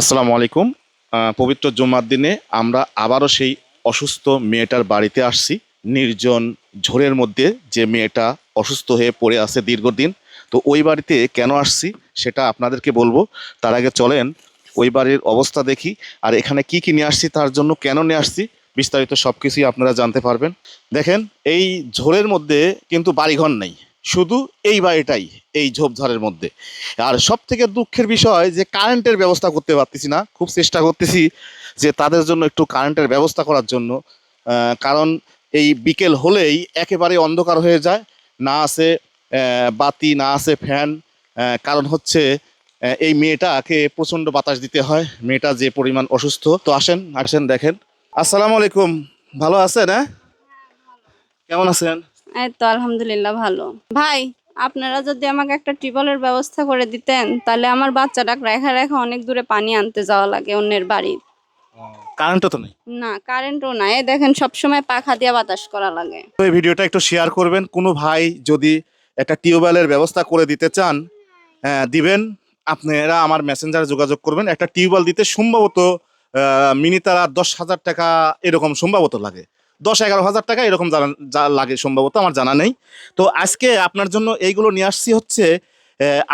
আসসালামু আলাইকুম। পবিত্র জুম্মার দিনে আমরা আবারও সেই অসুস্থ মেয়েটার বাড়িতে আসছি। নির্জন ঝোরের মধ্যে যে মেয়েটা অসুস্থ হয়ে পড়ে আছে দীর্ঘদিন, তো ওই বাড়িতে কেন আসছি সেটা আপনাদেরকে বলব। তার আগে চলেন, ওই বাড়ির অবস্থা দেখি, আর এখানে কি কি নিয়ে আসছি, তার জন্য কেন নিয়ে আসছি, বিস্তারিত সব কিছুই আপনারা জানতে পারবেন। দেখেন, এই ঝোরের মধ্যে কিন্তু বাড়িঘর নেই। শুধু এই বাড়িটাই এই ঝোপঝাড়ের মধ্যে। আর সব থেকে দুঃখের বিষয় যে কারেন্টের ব্যবস্থা করতে পারতেছি না। খুব চেষ্টা করতেছি যে, তাদের জন্য একটু কারেন্টের ব্যবস্থা করার জন্য। কারণ এই বিকেল হলেই একেবারে অন্ধকার হয়ে যায়। না আছে বাতি, না আছে ফ্যান কারণ হচ্ছে এই মেয়েটাকে প্রচণ্ড বাতাস দিতে হয়। মেয়েটা যে পরিমাণ অসুস্থ। তো আসেন আসেন, দেখেন। আসসালামু আলাইকুম। ভালো আছেন হ্যাঁ? কেমন আছেন? এই তো আলহামদুলিল্লাহ ভালো। ভাই আপনারা যদি আমাকে একটা টিউবওয়েলের ব্যবস্থা করে দিতেন তাহলে আমার বাচ্চাটা রেখা রেখা অনেক দূরে পানি আনতে যাওয়া লাগে অন্যের বাড়ি। কারেন্টও তো নেই? না কারেন্টও নাই দেখেন সবসময় পাখা দিয়ে বাতাস করা লাগে। তো এই ভিডিওটা একটু শেয়ার করবেন। কোনো ভাই যদি একটা টিউবওয়েলের ব্যবস্থা করে দিতে চান আহ, দিবেন। আপনারা আমার মেসেঞ্জারে যোগাযোগ করবেন। একটা টিউবওয়েল দিতে সম্ভবত মিনি তারা দশ হাজার টাকা এরকম সম্ভবত লাগে। দশ এগারো হাজার টাকা এরকম জানা যা লাগে সম্ভবত আমার জানা নেই। তো আজকে আপনার জন্য এইগুলো নিয়ে আসছি হচ্ছে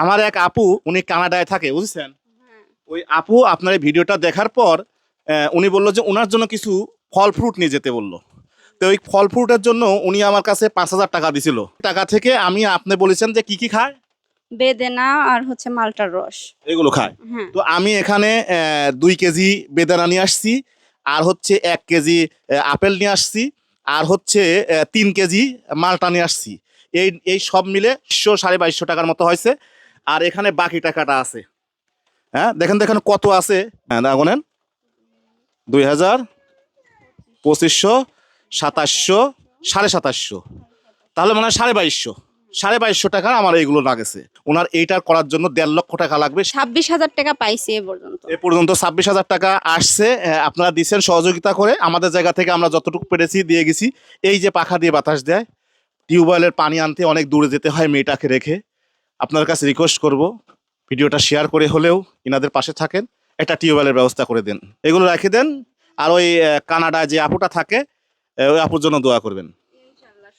আমার এক আপু উনি কানাডায় থাকে বুঝছেন? ওই আপু আপনার এই ভিডিওটা দেখার পর উনি বলল যে ওনার জন্য কিছু ফল ফ্রুট নিয়ে যেতে বলল। তো ওই ফল ফ্রুটের জন্য উনি আমার কাছে পাঁচ হাজার টাকা দিছিল। টাকা থেকে আমি আপনি বলেছেন যে কি কি খায়? বেদেনা আর হচ্ছে মালটার রস। এগুলো খায়। হ্যাঁ। তো আমি এখানে দুই কেজি বেদানা নিয়ে আসছি। আর হচ্ছে এক কেজি আপেল নিয়ে আসছি, আর হচ্ছে তিন কেজি মালটা নিয়ে আসছি। এই এই সব মিলে শো সাড়ে বাইশশো টাকার মতো হয়েছে। আর এখানে বাকি টাকাটা আছে। হ্যাঁ দেখেন দেখেন কত আছে। হ্যাঁ না গোনেন। দুই হাজার পঁচিশশো সাতাশশো সাড়ে সাতাশশো। তাহলে মনে হয় সাড়ে বাইশশো। সাড়ে বাইশশো টাকা আমার এইগুলো লাগেছে। ওনার এইটার করার জন্য দেড় লক্ষ টাকা লাগবে। ছাব্বিশ হাজার টাকা পাইছি এ পর্যন্ত। এ পর্যন্ত ছাব্বিশ হাজার টাকা আসছে আপনারা দিচ্ছেন সহযোগিতা করে। আমাদের জায়গা থেকে আমরা যতটুকু পেরেছি দিয়ে গেছি। এই যে পাখা দিয়ে বাতাস দেয় টিউবওয়েলের পানি আনতে অনেক দূরে যেতে হয় মেয়েটাকে রেখে। আপনার কাছে রিকোয়েস্ট করব ভিডিওটা শেয়ার করে হলেও ইনাদের পাশে থাকেন একটা টিউবওয়েলের ব্যবস্থা করে দেন। এগুলো রেখে দেন আর ওই আহ, কানাডায় যে আপুটা থাকে ওই আপুর জন্য দোয়া করবেন।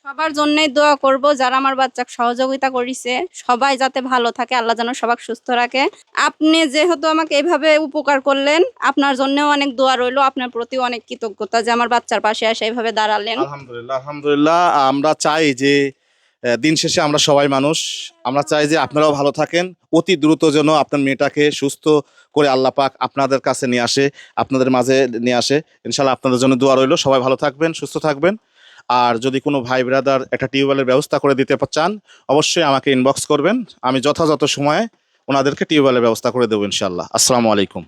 সবার জন্যই দোয়া করব, যারা আমার বাচ্চাকে সহযোগিতা করেছে, সবাই যাতে ভালো থাকে, আল্লাহ যেন সবাই সুস্থ রাখে। আপনি যেহেতু আমাকে এইভাবে উপকার করলেন, আপনার জন্যও অনেক দোয়া রইল, আপনার প্রতি অনেক কৃতজ্ঞতা যে আমার বাচ্চার পাশে এসে এইভাবে দাঁড়ালেন। আলহামদুলিল্লাহ আলহামদুলিল্লাহ, আমরা চাই যে দিন শেষে আমরা সবাই মানুষ, আমরা চাই যে আপনারাও ভালো থাকেন, অতি দ্রুত যেন আপনার মেয়েটাকে সুস্থ করে আল্লাহ পাক আপনাদের কাছে নিয়ে আসে, আপনাদের মাঝে নিয়ে আসে। ইনশাল্লাহ আপনাদের জন্য দোয়া রইল, সবাই ভালো থাকবেন, সুস্থ থাকবেন। আর যদি কোনো ভাই ব্রাদার একটা টিউবওয়েলের ব্যবস্থা করে দিতে চান, অবশ্যই আমাকে ইনবক্স করবেন। আমি যথাযথ সময়ে ওনাদেরকে টিউবওয়েলের ব্যবস্থা করে দেবো ইনশাল্লাহ আসসালামু আলাইকুম।